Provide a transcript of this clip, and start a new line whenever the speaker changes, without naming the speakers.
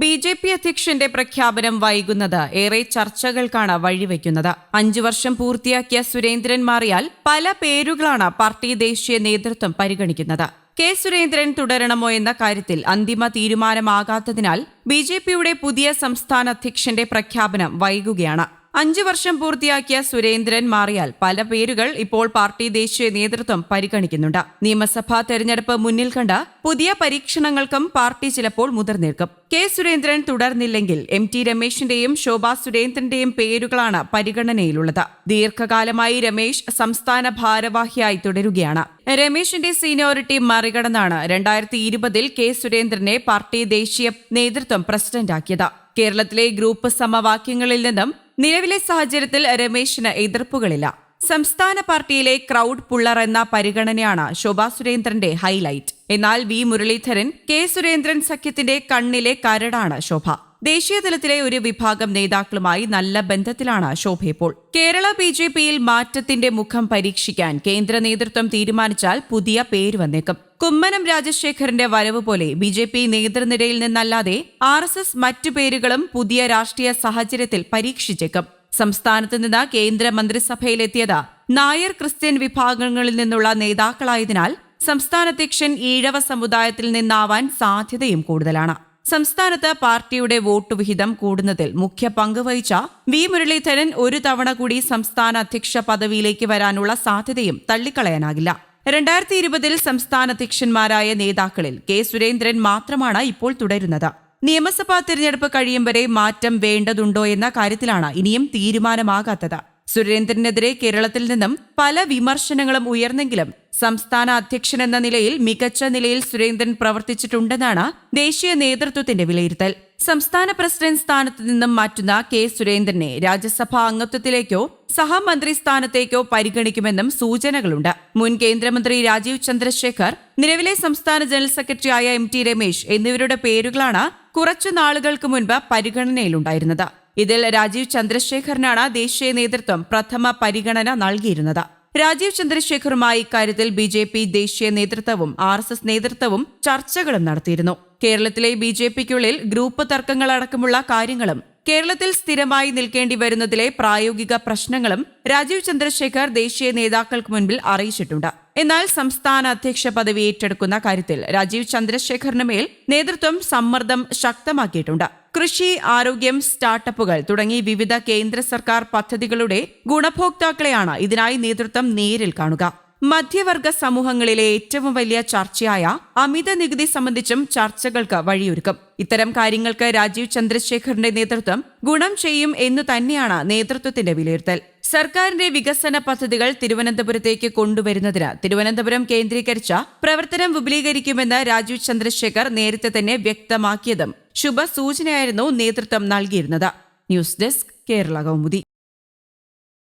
B J P അധ്യക്ഷന്റെ പ്രഖ്യാപനം വൈകുന്നത്. ഏറെ ചർച്ചകൾക്കാണ് വഴിവെക്കുന്നത്. അഞ്ചു വർഷം പൂർത്തിയാക്കിയ സുരേന്ദ്രൻ മാറിയാൽ പല പേരുകളാണ് പാർട്ടി ദേശീയ നേതൃത്വം പരിഗണിക്കുന്നത്. കെ സുരേന്ദ്രൻ തുടരണമോ എന്ന കാര്യത്തിൽ അന്തിമ തീരുമാനമാകാത്തതിനാൽ ബി ജെ പിയുടെ പുതിയ സംസ്ഥാന അധ്യക്ഷന്റെ പ്രഖ്യാപനം വൈകുകയാണ്. അഞ്ചു വർഷം പൂർത്തിയാക്കിയ സുരേന്ദ്രൻ മാറിയാൽ പല പേരുകൾ ഇപ്പോൾ പാർട്ടി ദേശീയ നേതൃത്വം പരിഗണിക്കുന്നുണ്ട്. നിയമസഭാ തെരഞ്ഞെടുപ്പ് മുന്നിൽ കണ്ട പുതിയ പരീക്ഷണങ്ങൾക്കും പാർട്ടി ചിലപ്പോൾ മുതിർന്നേൽക്കും. കെ സുരേന്ദ്രൻ തുടർന്നില്ലെങ്കിൽ എം ടി രമേശിന്റെയും ശോഭാ സുരേന്ദ്രന്റെയും പേരുകളാണ് പരിഗണനയിലുള്ളത്. ദീർഘകാലമായി രമേശ് സംസ്ഥാന ഭാരവാഹിയായി തുടരുകയാണ്. രമേശിന്റെ സീനിയോറിറ്റി മറികടന്നാണ് രണ്ടായിരത്തി ഇരുപതിൽ കെ സുരേന്ദ്രനെ പാർട്ടി ദേശീയ നേതൃത്വം പ്രസിഡന്റാക്കിയത്. കേരളത്തിലെ ഗ്രൂപ്പ് സമവാക്യങ്ങളിൽ നിന്നും നിലവിലെ സാഹചര്യത്തിൽ രമേശിന് എതിർപ്പുകളില്ല. സംസ്ഥാന പാർട്ടിയിലെ ക്രൗഡ് പുള്ളർ എന്ന പരിഗണനയാണ് ശോഭാ സുരേന്ദ്രന്റെ ഹൈലൈറ്റ്. എന്നാൽ വി മുരളീധരൻ കെ സുരേന്ദ്രൻ സഖ്യത്തിന്റെ കണ്ണിലെ കരടാണ് ശോഭ. ദേശീയ തലത്തിലെ ഒരു വിഭാഗം നേതാക്കളുമായി നല്ല ബന്ധത്തിലാണ് ശോഭ ഇപ്പോൾ കേരള ബി ജെ പിയിൽ മാറ്റത്തിന്റെ മുഖം പരീക്ഷിക്കാൻ കേന്ദ്ര നേതൃത്വം തീരുമാനിച്ചാൽ പുതിയ പേര് വന്നേക്കും. കുമ്മനം രാജശേഖരന്റെ വരവ് പോലെ ബി ജെ പി നേതൃനിരയിൽ നിന്നല്ലാതെ ആർ എസ് എസ് മറ്റു പേരുകളും പുതിയ രാഷ്ട്രീയ സാഹചര്യത്തിൽ പരീക്ഷിച്ചേക്കും. സംസ്ഥാനത്ത് നിന്ന് കേന്ദ്ര മന്ത്രിസഭയിലെത്തിയത് നായർ ക്രിസ്ത്യൻ വിഭാഗങ്ങളിൽ നിന്നുള്ള നേതാക്കളായതിനാൽ സംസ്ഥാന അധ്യക്ഷൻ ഈഴവ സമുദായത്തിൽ നിന്നാവാൻ സാധ്യതയും കൂടുതലാണ്. സംസ്ഥാനത്ത് പാർട്ടിയുടെ വോട്ട് വിഹിതം കൂടുന്നതിൽ മുഖ്യ പങ്ക് വഹിച്ച വി മുരളീധരൻ ഒരു തവണ കൂടി സംസ്ഥാന അധ്യക്ഷ പദവിയിലേക്ക് വരാനുള്ള സാധ്യതയും തള്ളിക്കളയാനാകില്ല. രണ്ടായിരത്തി ഇരുപതിൽ സംസ്ഥാന അധ്യക്ഷന്മാരായ നേതാക്കളിൽ കെ സുരേന്ദ്രൻ മാത്രമാണ് ഇപ്പോൾ തുടരുന്നത്. നിയമസഭാ തിരഞ്ഞെടുപ്പ് കഴിയും വരെ മാറ്റം വേണ്ടതുണ്ടോ എന്ന കാര്യത്തിലാണ് ഇനിയും തീരുമാനമാകാത്തത്. സുരേന്ദ്രനെതിരെ കേരളത്തിൽ നിന്നും പല വിമർശനങ്ങളും ഉയർന്നെങ്കിലും സംസ്ഥാന അധ്യക്ഷൻ എന്ന നിലയിൽ മികച്ച നിലയിൽ സുരേന്ദ്രൻ പ്രവർത്തിച്ചിട്ടുണ്ടെന്നാണ് ദേശീയ നേതൃത്വത്തിന്റെ വിലയിരുത്തൽ. സംസ്ഥാന പ്രസിഡന്റ് സ്ഥാനത്ത് നിന്നും മാറ്റുന്ന കെ സുരേന്ദ്രനെ രാജ്യസഭാ അംഗത്വത്തിലേക്കോ സഹമന്ത്രി സ്ഥാനത്തേക്കോ പരിഗണിക്കുമെന്നും സൂചനകളുണ്ട്. മുൻ കേന്ദ്രമന്ത്രി രാജീവ് ചന്ദ്രശേഖർ നിലവിലെ സംസ്ഥാന ജനറൽ സെക്രട്ടറിയായ എം ടി രമേശ് എന്നിവരുടെ പേരുകളാണ് കുറച്ചു നാളുകൾക്ക് മുൻപ് പരിഗണനയിലുണ്ടായിരുന്നത്. ഇതിൽ രാജീവ് ചന്ദ്രശേഖറിനാണ് ദേശീയ നേതൃത്വം പ്രഥമ പരിഗണന നൽകിയിരുന്നത്. രാജീവ് ചന്ദ്രശേഖറുമായി ഇക്കാര്യത്തിൽ ബി ജെ പി ദേശീയ നേതൃത്വവും ആർ എസ് എസ് നേതൃത്വവും ചർച്ചകളും നടത്തിയിരുന്നു. കേരളത്തിലെ ബി ജെ പിക്കുള്ളിൽ ഗ്രൂപ്പ് തർക്കങ്ങളടക്കമുള്ള കാര്യങ്ങളും കേരളത്തിൽ സ്ഥിരമായി നിൽക്കേണ്ടി വരുന്നതിലെ പ്രായോഗിക പ്രശ്നങ്ങളും രാജീവ് ചന്ദ്രശേഖർ ദേശീയ നേതാക്കൾക്ക് മുൻപിൽ അറിയിച്ചിട്ടുണ്ട്. എന്നാൽ സംസ്ഥാന അധ്യക്ഷ പദവി ഏറ്റെടുക്കുന്ന കാര്യത്തിൽ രാജീവ് ചന്ദ്രശേഖറിന് മേൽ നേതൃത്വം സമ്മർദ്ദം ശക്തമാക്കിയിട്ടുണ്ട്. കൃഷി ആരോഗ്യം സ്റ്റാർട്ടപ്പുകൾ തുടങ്ങി വിവിധ കേന്ദ്ര സർക്കാർ പദ്ധതികളുടെ ഗുണഭോക്താക്കളെയാണ് ഇതിനായി നേതൃത്വം നേരിൽ കാണുക. മധ്യവർഗ സമൂഹങ്ങളിലെ ഏറ്റവും വലിയ ചർച്ചയായ അമിത നികുതി സംബന്ധിച്ചും ചർച്ചകൾക്ക് വഴിയൊരുക്കും. ഇത്തരം കാര്യങ്ങൾക്ക് രാജീവ് ചന്ദ്രശേഖറിന്റെ നേതൃത്വം ഗുണം ചെയ്യും എന്നു തന്നെയാണ് നേതൃത്വത്തിന്റെ വിലയിരുത്തൽ. സർക്കാരിന്റെ വികസന പദ്ധതികൾ തിരുവനന്തപുരത്തേക്ക് കൊണ്ടുവരുന്നതിന് തിരുവനന്തപുരം കേന്ദ്രീകരിച്ച പ്രവർത്തനം വിപുലീകരിക്കുമെന്ന് രാജീവ് ചന്ദ്രശേഖർ നേരത്തെ തന്നെ വ്യക്തമാക്കിയതും ശുഭസൂചനയായിരുന്നു നേതൃത്വം നൽകിയിരുന്നത്. News desk Kerala Kaumudi.